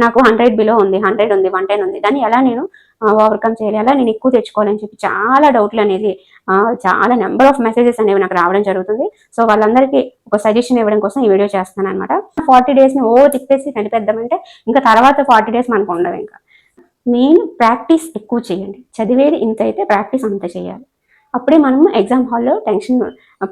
ఇప్పుడు నాకు hundred below ఉంది హండ్రెడ్ ఉంది వన్ టెన్ ఉంది. దాన్ని ఎలా నేను ఓవర్కమ్ చేయాలి? అలా నేను ఎక్కువ తెచ్చుకోవాలని చెప్పి చాలా డౌట్లు అనేది చాలా నెంబర్ ఆఫ్ మెసేజెస్ అనేవి నాకు రావడం జరుగుతుంది. సో వాళ్ళందరికీ ఒక సజెషన్ ఇవ్వడం కోసం ఈ వీడియో చేస్తాను అనమాట ఫార్టీ డేస్ని ఓ తిప్పేసి నడిపేద్దామంటే ఇంకా తర్వాత ఫార్టీ డేస్ మనకు ఉండవు ఇంకా. మెయిన్ ప్రాక్టీస్ ఎక్కువ చేయండి. చదివేది ఇంత అయితే ప్రాక్టీస్ అంత చేయాలి. అప్పుడే మనము ఎగ్జామ్ హాల్లో టెన్షన్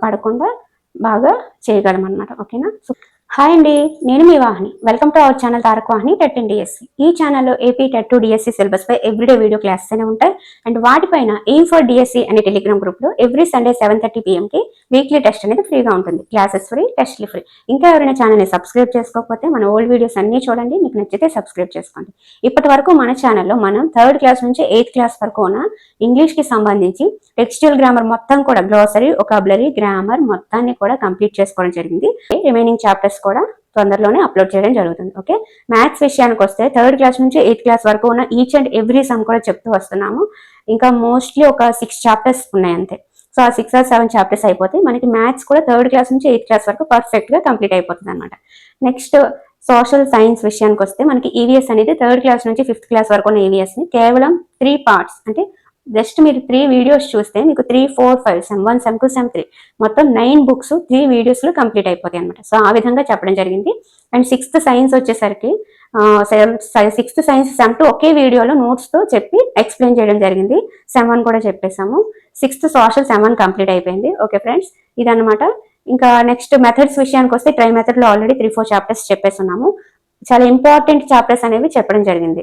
పడకుండా బాగా చేయగలం అనమాట ఓకేనా? సో హాయ్ అండి నేను మీ Vahini. Welcome to our channel Tarak Vahini TET and DSC ఈ ఛానల్లో AP TET to DSC syllabus pi everyday video classes అనే ఉంటాయి. అండ్ వాటిపైన ఎయిమ్ ఫర్ డిఎస్సి అనే టెలిగ్రామ్ గ్రూప్లో ఎవ్రీ సండే సెవెన్ థర్టీ కి వీక్లీ టెస్ట్ అనేది ఫ్రీగా ఉంటుంది. క్లాసెస్ ఫ్రీ టెస్ట్లు ఫ్రీ ఇంకా ఎవరైనా ఛానల్ని సబ్స్క్రైబ్ చేసుకోకపోతే మన ఓల్డ్ వీడియోస్ అన్ని చూడండి. మీకు నచ్చితే సబ్స్క్రైబ్ చేసుకోండి. ఇప్పటి వరకు మన ఛానల్లో మనం థర్డ్ క్లాస్ నుంచి ఎయిత్ క్లాస్ వరకు ఉన్న ఇంగ్లీష్కి సంబంధించి టెక్స్చువల్ గ్రామర్ మొత్తం కూడా గ్లోసరీ ఒకాబులరీ గ్రామర్ మొత్తాన్ని కూడా కంప్లీట్ చేసుకోవడం జరిగింది. రిమైనింగ్ చాప్టర్స్ కూడా తొందరలోనే అప్లోడ్ చేయడం జరుగుతుంది ఓకే మ్యాథ్స్ విషయానికి వస్తే థర్డ్ క్లాస్ నుంచి ఎయిత్ క్లాస్ వరకు ఉన్న ఈచ్ అండ్ ఎవ్రీ సమ్ కూడా చెప్తూ వస్తున్నాము. ఇంకా మోస్ట్లీ ఒక సిక్స్ చాప్టర్స్ ఉన్నాయి అంతే. సో ఆ సిక్స్ ఆర్ సెవెన్ చాప్టర్స్ అయిపోతే మనకి మ్యాథ్స్ కూడా థర్డ్ క్లాస్ నుంచి ఎయిత్ క్లాస్ వరకు పర్ఫెక్ట్గా కంప్లీట్ అయిపోతుంది అనమాట నెక్స్ట్ సోషల్ సైన్స్ విషయానికి వస్తే మనకి ఈవీఎస్ అనేది థర్డ్ క్లాస్ నుంచి ఫిఫ్త్ క్లాస్ వరకు ఉన్న ఈవీఎస్ని ని కేవలం త్రీ పార్ట్స్ అంటే జస్ట్ మీరు త్రీ వీడియోస్ చూస్తే మీకు three four five sem one sem two sem three మొత్తం నైన్ బుక్స్ త్రీ వీడియోస్లో కంప్లీట్ అయిపోతాయి అనమాట సో ఆ విధంగా చెప్పడం జరిగింది. అండ్ సిక్స్త్ సైన్స్ వచ్చేసరికి సిక్స్త్ సైన్స్ సెమ్ టూ ఒకే వీడియోలో నోట్స్తో చెప్పి ఎక్స్ప్లెయిన్ చేయడం జరిగింది. సెమ్ వన్ కూడా చెప్పేసాము sixth social sem one complete అయిపోయింది. ఓకే ఫ్రెండ్స్ ఇదనమాట ఇంకా నెక్స్ట్ మెథడ్స్ విషయానికి వస్తే ట్రై మెథడ్లో ఆల్రెడీ త్రీ ఫోర్ చాప్టర్స్ చెప్పేస్తున్నాము చాలా ఇంపార్టెంట్ చాప్టర్స్ అనేవి చెప్పడం జరిగింది.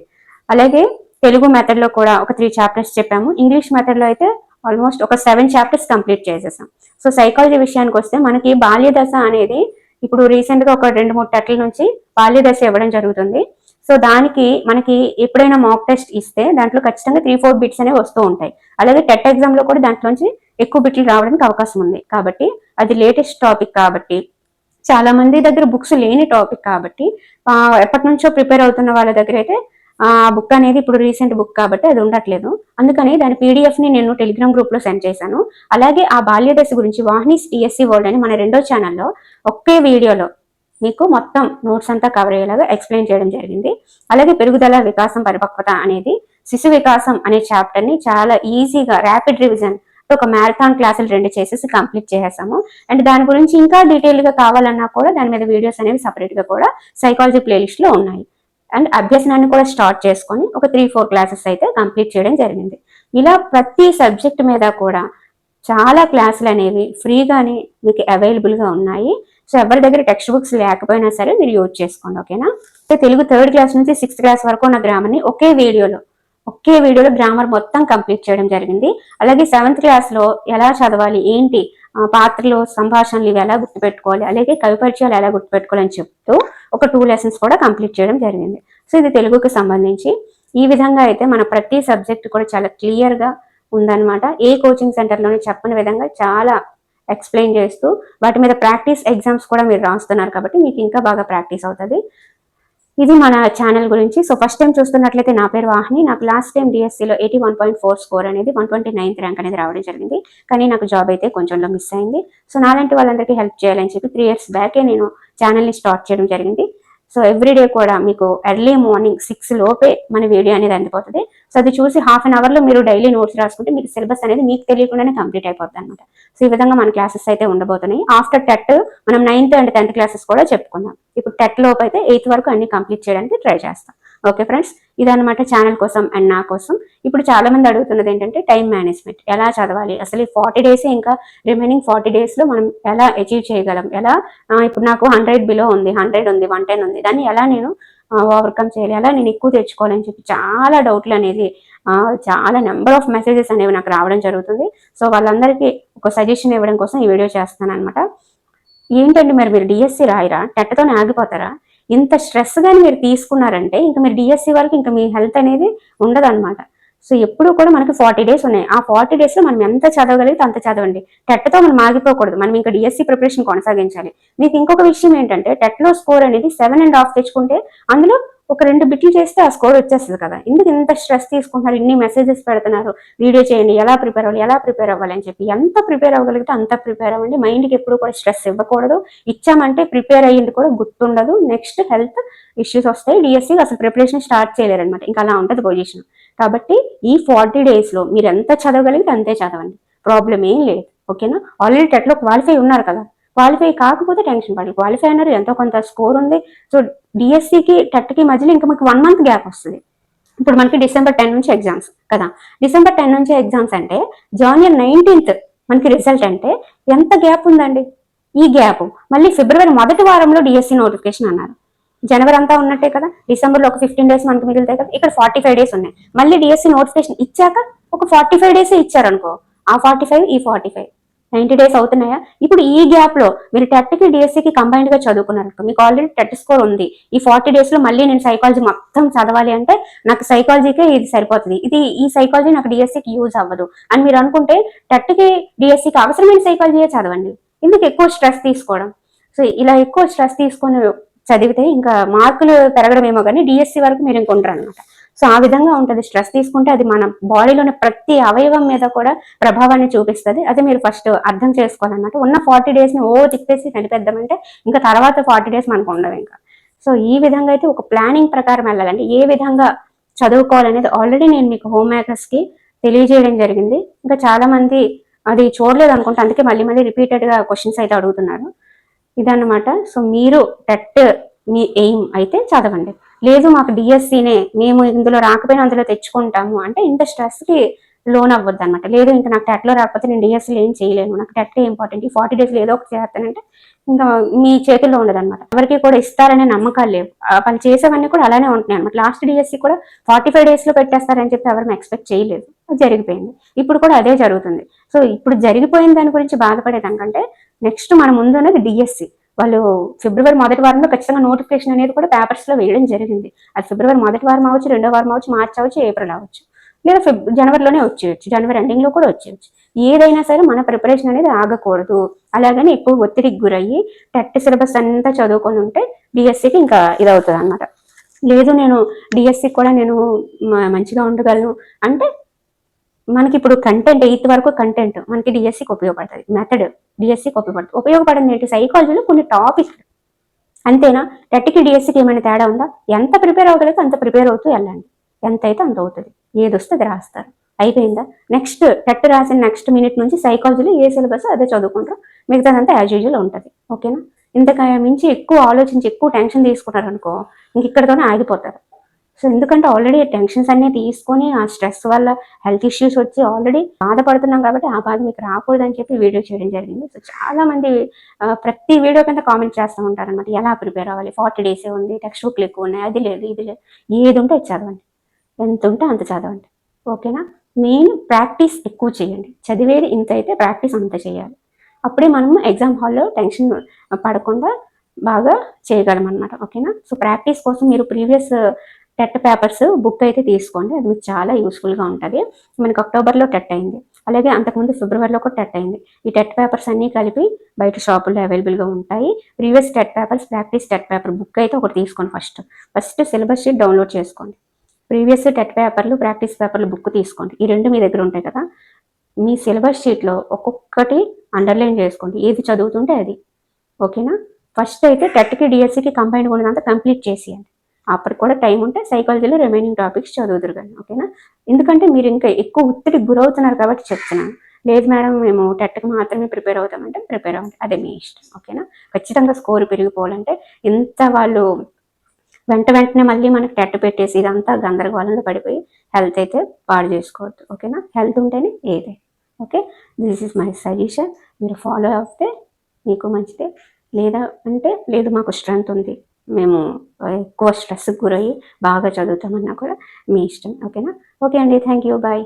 అలాగే తెలుగు మెథడ్లో కూడా ఒక త్రీ చాప్టర్స్ చెప్పాము. ఇంగ్లీష్ మెథడ్లో అయితే ఆల్మోస్ట్ ఒక సెవెన్ చాప్టర్స్ కంప్లీట్ చేసేసాం. సో సైకాలజీ విషయానికి వస్తే మనకి బాల్య దశ అనేది ఇప్పుడు రీసెంట్గా ఒక రెండు మూడు టెట్ల నుంచి బాల్య దశ ఇవ్వడం జరుగుతుంది. సో దానికి మనకి ఎప్పుడైనా మాక్ టెస్ట్ ఇస్తే దాంట్లో ఖచ్చితంగా త్రీ ఫోర్ బిట్స్ అనేవి వస్తూ ఉంటాయి. అలాగే టెట్ ఎగ్జామ్లో కూడా దాంట్లోంచి ఎక్కువ బిట్లు రావడానికి అవకాశం ఉంది. కాబట్టి అది లేటెస్ట్ టాపిక్ కాబట్టి చాలా మంది దగ్గర బుక్స్ లేని టాపిక్ కాబట్టి ఎప్పటి నుంచో ప్రిపేర్ అవుతున్న వాళ్ళ దగ్గర అయితే ఆ బుక్ అనేది ఇప్పుడు రీసెంట్ బుక్ కాబట్టి అది ఉండట్లేదు. అందుకని దాని పీడిఎఫ్ని నేను టెలిగ్రామ్ గ్రూప్లో సెండ్ చేశాను. అలాగే ఆ బాల్య దశ గురించి వాహిని టిఎస్సి వరల్డ్ అని మన రెండో ఛానల్లో ఒకే వీడియోలో మీకు మొత్తం నోట్స్ అంతా కవర్ అయ్యేలాగా ఎక్స్ప్లెయిన్ చేయడం జరిగింది. అలాగే పెరుగుదల వికాసం పరిపక్వత అనేది శిశు వికాసం అనే చాప్టర్ని చాలా ఈజీగా ర్యాపిడ్ రివిజన్ ఒక మ్యారథాన్ క్లాసులు రెండు చేసేసి కంప్లీట్ చేసేసాము. అండ్ దాని గురించి ఇంకా డీటెయిల్గా కావాలన్నా కూడా దాని మీద వీడియోస్ అనేవి సపరేట్గా కూడా సైకాలజీ ప్లేలిస్ట్లో ఉన్నాయి. అండ్ అభ్యసనాన్ని కూడా స్టార్ట్ చేసుకొని ఒక త్రీ ఫోర్ క్లాసెస్ అయితే కంప్లీట్ చేయడం జరిగింది. ఇలా ప్రతి సబ్జెక్ట్ మీద కూడా చాలా క్లాసులు అనేవి ఫ్రీగానే మీకు అవైలబుల్గా ఉన్నాయి. సో ఎవరి దగ్గర టెక్స్ట్ బుక్స్ లేకపోయినా సరే మీరు యూజ్ చేసుకోండి ఓకేనా సో తెలుగు థర్డ్ క్లాస్ నుంచి సిక్స్త్ క్లాస్ వరకు ఉన్న గ్రామర్ని ఒకే వీడియోలో ఒకే వీడియోలో గ్రామర్ మొత్తం కంప్లీట్ చేయడం జరిగింది. అలాగే సెవెంత్ క్లాస్లో ఎలా చదవాలి ఏంటి పాత్రలు సంభాషణలు ఇవి ఎలా గుర్తుపెట్టుకోవాలి అలాగే కవి పరిచయాలు ఎలా గుర్తుపెట్టుకోవాలని చెప్తూ ఒక టూ లెసన్స్ కూడా కంప్లీట్ చేయడం జరిగింది. సో ఇది తెలుగుకి సంబంధించి. ఈ విధంగా అయితే మన ప్రతి సబ్జెక్ట్ కూడా చాలా క్లియర్గా ఉందన్నమాట. ఏ కోచింగ్ సెంటర్లోనే చెప్పని విధంగా చాలా ఎక్స్ప్లెయిన్ చేస్తూ వాటి మీద ప్రాక్టీస్ ఎగ్జామ్స్ కూడా మీరు రాస్తున్నారు కాబట్టి మీకు ఇంకా బాగా ప్రాక్టీస్ అవుతుంది. ఇది మన ఛానల్ గురించి. సో ఫస్ట్ టైం చూస్తున్నట్లయితే నా పేరు వాహిని. నాకు లాస్ట్ టైం డిఎస్సిలో eighty one point four score అనేది వన్ ట్వంటీ నైన్త్ ర్యాంక్ అనేది రావడం జరిగింది. కానీ నాకు జాబ్ అయితే కొంచెంలో మిస్ అయింది. సో నాలాంటి వాళ్ళందరికీ హెల్ప్ చేయాలని చెప్పి త్రీ ఇయర్స్ బ్యాకే నేను ఛానల్ని స్టార్ట్ చేయడం జరిగింది. సో ఎవ్రీడే కూడా మీకు ఎర్లీ మార్నింగ్ సిక్స్ లోపే మన వీడియో అనేది అందిపోతుంది. సో అది చూసి హాఫ్ అన్ అవర్లో మీరు డైలీ నోట్స్ రాసుకుంటే మీకు సిలబస్ అనేది మీకు తెలియకుండానే కంప్లీట్ అయిపోతుంది అనమాట సో ఈ విధంగా మన క్లాసెస్ అయితే ఉండబోతున్నాయి. ఆఫ్టర్ టెట్ మనం నైన్త్ అండ్ టెన్త్ క్లాసెస్ కూడా చెప్పుకుందాం. ఇప్పుడు టెట్ లోపు అయితే ఎయిత్ వరకు అన్ని కంప్లీట్ చేయడానికి ట్రై చేస్తాం. ఓకే ఫ్రెండ్స్ ఇదన్నమాట ఛానల్ కోసం అండ్ నా కోసం. ఇప్పుడు చాలా మంది అడుగుతున్నది ఏంటంటే టైం మేనేజ్మెంట్ ఎలా చదవాలి? అసలు ఈ ఫార్టీ డేస్ ఇంకా రిమైనింగ్ ఫార్టీ డేస్లో మనం ఎలా అచీవ్ చేయగలం? ఎలా ఇప్పుడు నాకు హండ్రెడ్ బిలో ఉంది హండ్రెడ్ ఉంది వన్ టెన్ ఉంది. దాన్ని ఎలా నేను ఓవర్కమ్ చేయాలి. అలా నేను ఎక్కువ తెచ్చుకోవాలని చెప్పి చాలా డౌట్లు అనేది చాలా నెంబర్ ఆఫ్ మెసేజెస్ అనేవి నాకు రావడం జరుగుతుంది. సో వాళ్ళందరికీ ఒక సజెషన్ ఇవ్వడం కోసం ఈ వీడియో చేస్తాను అనమాట ఏంటంటే మరి మీరు డిఎస్సి రాయరా? టెట్తోనే ఆగిపోతారా? ఇంత స్ట్రెస్ గాని మీరు తీసుకున్నారంటే ఇంకా మీరు డిఎస్సి వరకు ఇంకా మీ హెల్త్ అనేది ఉండదు సో ఎప్పుడు కూడా మనకి ఫార్టీ డేస్ ఉన్నాయి. ఆ ఫార్టీ డేస్లో మనం ఎంత చదవగలిగితే అంత చదవండి. టెట్తో మనం ఆగిపోకూడదు. మనం ఇంకా డిఎస్సి ప్రిపరేషన్ కొనసాగించాలి. మీకు ఇంకొక విషయం ఏంటంటే టెట్లో స్కోర్ అనేది సెవెన్ అండ్ హాఫ్ తెచ్చుకుంటే అందులో ఒక రెండు బిట్లు చేస్తే ఆ స్కోర్ వచ్చేస్తుంది కదా. ఎందుకు ఇంత స్ట్రెస్ తీసుకుంటున్నారు? ఇన్ని మెసేజెస్ పెడుతున్నారు. వీడియో చేయండి. ఎలా ప్రిపేర్ అవ్వాలి? ఎలా ప్రిపేర్ అవ్వాలి అని చెప్పి ఎంత ప్రిపేర్ అవ్వగలిగితే అంత ప్రిపేర్ అవ్వండి. మైండ్కి ఎప్పుడు కూడా స్ట్రెస్ ఇవ్వకూడదు. ఇచ్చామంటే ప్రిపేర్ అయ్యింది కూడా గుర్తుండదు. నెక్స్ట్ హెల్త్ ఇష్యూస్ వస్తాయి. డిఎస్సి అసలు ప్రిపరేషన్ స్టార్ట్ చేయలేరు అనమాట ఇంకా అలా ఉంటుంది పొజిషన్. కాబట్టి ఈ ఫార్టీ డేస్లో మీరు ఎంత చదవగలిగితే అంతే చదవండి. ప్రాబ్లం ఏం లేదు. ఓకేనా? ఆల్రెడీ టెట్లో క్వాలిఫై ఉన్నారు కదా. క్వాలిఫై కాకపోతే టెన్షన్ పడాలి క్వాలిఫై అన్నారు ఎంతో కొంత స్కోర్ ఉంది. సో డిఎస్సికి టెట్కి మధ్యలో ఇంకా మనకి వన్ మంత్ గ్యాప్ వస్తుంది. ఇప్పుడు మనకి డిసెంబర్ టెన్ నుంచి ఎగ్జామ్స్ కదా. డిసెంబర్ టెన్ నుంచి ఎగ్జామ్స్ అంటే జనవరి నైన్టీన్త్ మనకి రిజల్ట్ అంటే ఎంత గ్యాప్ ఉందండి? ఈ గ్యాప్. మళ్ళీ ఫిబ్రవరి మొదటి వారంలో డిఎస్సి నోటిఫికేషన్ అన్నారు. జనవరి అంతా ఉన్నట్టే కదా? డిసెంబర్లో ఒక ఫిఫ్టీన్ డేస్ మనకు మిగులుతాయి కదా? ఇక్కడ ఫార్టీ ఫైవ్ డేస్ ఉన్నాయి. మళ్ళీ డిఎస్సి నోటిఫికేషన్ ఇచ్చాక ఒక ఫార్టీ ఫైవ్ డేస్ ఇచ్చారనుకో ఆ ఫార్టీ ఫైవ్ ఈ ఫార్టీ ఫైవ్ నైన్టీ డేస్ అవుతున్నాయా? ఇప్పుడు ఈ గ్యాప్లో మీరు టెట్కి డిఎస్సికి కంబైన్డ్గా చదువుకున్నారు మీకు ఆల్రెడీ టెట్ స్కోర్ ఉంది. ఈ ఫార్టీ డేస్లో మళ్ళీ నేను సైకాలజీ మొత్తం చదవాలి అంటే నాకు సైకాలజీకే ఇది సరిపోతుంది. ఇది ఈ సైకాలజీ నాకు డిఎస్సికి యూజ్ అవ్వదు. అని మీరు అనుకుంటే టెట్కి డిఎస్సికి అవసరమైన సైకాలజీయే చదవండి. ఎందుకు ఎక్కువ స్ట్రెస్ తీసుకోవడం? సో ఇలా ఎక్కువ స్ట్రెస్ తీసుకొని చదివితే ఇంకా మార్కులు పెరగడం ఏమో కానీ డిఎస్సి వరకు మీరు ఇంకొంటారు అనమాట సో ఆ విధంగా ఉంటుంది. స్ట్రెస్ తీసుకుంటే అది మన బాడీలోని ప్రతి అవయవం మీద కూడా ప్రభావాన్ని చూపిస్తుంది. అది మీరు ఫస్ట్ అర్థం చేసుకోవాలన్నమాట. ఉన్న ఫార్టీ డేస్ని ఓ తిప్పేసి నడిపేద్దామంటే ఇంకా తర్వాత ఫార్టీ డేస్ మనకు ఉండవు ఇంకా. సో ఈ విధంగా అయితే ఒక ప్లానింగ్ ప్రకారం వెళ్ళాలండి. ఏ విధంగా చదువుకోవాలనేది ఆల్రెడీ నేను మీకు హోమ్ మేకర్స్కి తెలియజేయడం జరిగింది. ఇంకా చాలామంది అది చూడలేదు అనుకుంటే. అందుకే మళ్ళీ మళ్ళీ రిపీటెడ్గా క్వశ్చన్స్ అయితే అడుగుతున్నారు. ఇదన్నమాట. సో మీరు టెట్ మీ ఎయిమ్ అయితే చదవండి. లేదు మాకు డిఎస్సీనే మేము ఇందులో రాకపోయినా అందులో తెచ్చుకుంటాము అంటే ఇంత స్ట్రెస్కి లోన్ అవ్వద్దు అనమాట లేదు ఇంకా నాకు టెట్లో రాకపోతే నేను డిఎస్సీలు ఏం చేయలేను. నాకు టెట్ ఇంపార్టెంట్. ఈ ఫార్టీ డేస్ ఏదో ఒకటి చేస్తానంటే ఇంకా మీ చేతుల్లో ఉండదు అనమాట ఎవరికి కూడా ఇస్తారనే నమ్మకాలు లేవు. వాళ్ళు చేసేవన్నీ కూడా అలానే ఉంటున్నాయి అనమాట లాస్ట్ డిఎస్సీ కూడా ఫార్టీ ఫైవ్ డేస్లో పెట్టేస్తారని చెప్పి ఎవరు ఎక్స్పెక్ట్ చేయలేదు. జరిగిపోయింది. ఇప్పుడు కూడా అదే జరుగుతుంది. సో ఇప్పుడు జరిగిపోయిన దాని గురించి బాధపడేదానికంటే నెక్స్ట్ మన ముందు అనేది డిఎస్సి వాళ్ళు ఫిబ్రవరి మొదటి వారంలో ఖచ్చితంగా నోటిఫికేషన్ అనేది కూడా పేపర్స్లో వేయడం జరిగింది. అది ఫిబ్రవరి మొదటి వారం అవచ్చు రెండో వారం అవచ్చు మార్చ్ అవచ్చు ఏప్రిల్ అవచ్చు లేదా ఫిబ్ జనవరిలోనే వచ్చేయచ్చు జనవరి ఎండింగ్లో కూడా వచ్చేయచ్చు. ఏదైనా సరే మన ప్రిపరేషన్ అనేది ఆగకూడదు. అలాగని ఎక్కువ ఒత్తిడికి గురయ్యి టెట్ సిలబస్ అంతా చదువుకొని ఉంటే డిఎస్సికి ఇంకా ఇదవుతుంది అనమాట లేదు నేను డిఎస్సి కూడా నేను మంచిగా ఉండగలను. అంటే మనకి ఇప్పుడు కంటెంట్ ఎయిత్ వరకు కంటెంట్ మనకి డిఎస్సికి ఉపయోగపడుతుంది. మెథడ్ డిఎస్సికి ఉపయోగపడుతుంది. ఉపయోగపడింది ఏంటి? సైకాలజీలో కొన్ని టాపిక్ అంతేనా? టెట్కి డిఎస్సికి ఏమైనా తేడా ఉందా? ఎంత ప్రిపేర్ అవ్వగలిగితే అంత ప్రిపేర్ అవుతూ వెళ్ళండి. ఎంత అయితే అంత అవుతుంది. ఏది వస్తే అది రాస్తారు. అయిపోయిందా? నెక్స్ట్ టెట్ రాసిన నెక్స్ట్ మినిట్ నుంచి సైకాలజీలో ఏ సిలబస్ అదే చదువుకుంటారు మిగతాదంతా యాజ్ యూజువల్ ఉంటుంది. ఓకేనా? ఇంతకాయ మించి ఎక్కువ ఆలోచించి ఎక్కువ టెన్షన్ తీసుకున్నారు అనుకో ఇంక ఇక్కడతోనే ఆగిపోతారు. సో ఎందుకంటే ఆల్రెడీ టెన్షన్స్ అన్ని తీసుకొని ఆ స్ట్రెస్ వల్ల హెల్త్ ఇష్యూస్ వచ్చి ఆల్రెడీ బాధపడుతున్నాం కాబట్టి ఆ బాధ మీకు రాకూడదని చెప్పి వీడియో చేయడం జరిగింది. సో చాలా మంది ప్రతి వీడియో కింద కామెంట్ చేస్తూ ఉంటారు అనమాట ఎలా ప్రిపేర్ అవ్వాలి? ఫార్టీ డేస్ ఉంది టెక్స్ట్ బుక్లు ఎక్కువ ఉన్నాయి? అది లేదు ఇది లేదు. ఏది ఉంటే అది చదవండి. ఎంత ఉంటే అంత చదవండి. ఓకేనా మెయిన్ ప్రాక్టీస్ ఎక్కువ చేయండి. చదివేది ఇంత అయితే ప్రాక్టీస్ అంత చేయాలి. అప్పుడే మనము ఎగ్జామ్ హాల్లో టెన్షన్ పడకుండా బాగా చేయగలం అనమాట ఓకేనా సో ప్రాక్టీస్ కోసం మీరు ప్రీవియస్ టెట్ పేపర్స్ బుక్ అయితే తీసుకోండి. అది మీకు చాలా యూస్ఫుల్గా ఉంటుంది. మనకి అక్టోబర్లో టెట్ అయింది. అలాగే అంతకుముందు ఫిబ్రవరిలో కూడా టెట్ అయింది. ఈ టెట్ పేపర్స్ అన్నీ కలిపి బయట షాపుల్లో అవైలబుల్గా ఉంటాయి. Previous TET papers practice TET paper book అయితే ఒకటి తీసుకోండి first. First syllabus sheet download చేసుకోండి. ప్రీవియస్ టెట్ పేపర్లు ప్రాక్టీస్ పేపర్లు బుక్ తీసుకోండి. ఈ రెండు మీ దగ్గర ఉంటాయి కదా. మీ సిలబస్ షీట్లో ఒక్కొక్కటి అండర్లైన్ చేసుకోండి. ఏది చదువుతుంటే అది. ఓకేనా? ఫస్ట్ అయితే టెట్కి డిఎస్సికి కంబైన్ ఉన్నదంతా కంప్లీట్ చేసేయండి. అప్పటికి కూడా టైం ఉంటే సైకాలజీలో రిమైనింగ్ టాపిక్స్ చదువుతురు కానీ ఓకేనా ఎందుకంటే మీరు ఇంకా ఎక్కువ ఒత్తిడికి గురవుతున్నారు కాబట్టి చెప్తున్నాను. లేదు మేడం మేము టెట్కి మాత్రమే ప్రిపేర్ అవుతామంటే ప్రిపేర్ అవ్వండి. అదే మీ ఇష్టం ఓకేనా ఖచ్చితంగా స్కోర్ పెరిగిపోవాలంటే ఎంత వాళ్ళు వెంట వెంటనే మళ్ళీ మనకి టెట్ పెట్టేసి ఇదంతా గందరగోళంలో పడిపోయి హెల్త్ అయితే పాడు చేసుకోవద్దు ఓకేనా హెల్త్ ఉంటేనే ఏదే okay this is my suggestion మీరు ఫాలో అవుతే మీకు మంచిదే. లేదా అంటే లేదు మాకు స్ట్రెంత్ ఉంది. మేము ఎక్కువ స్ట్రెస్కి గురయ్యి బాగా చదువుతామన్నా కూడా మీ ఇష్టం. ఓకేనా? ఓకే అండి. Thank you bye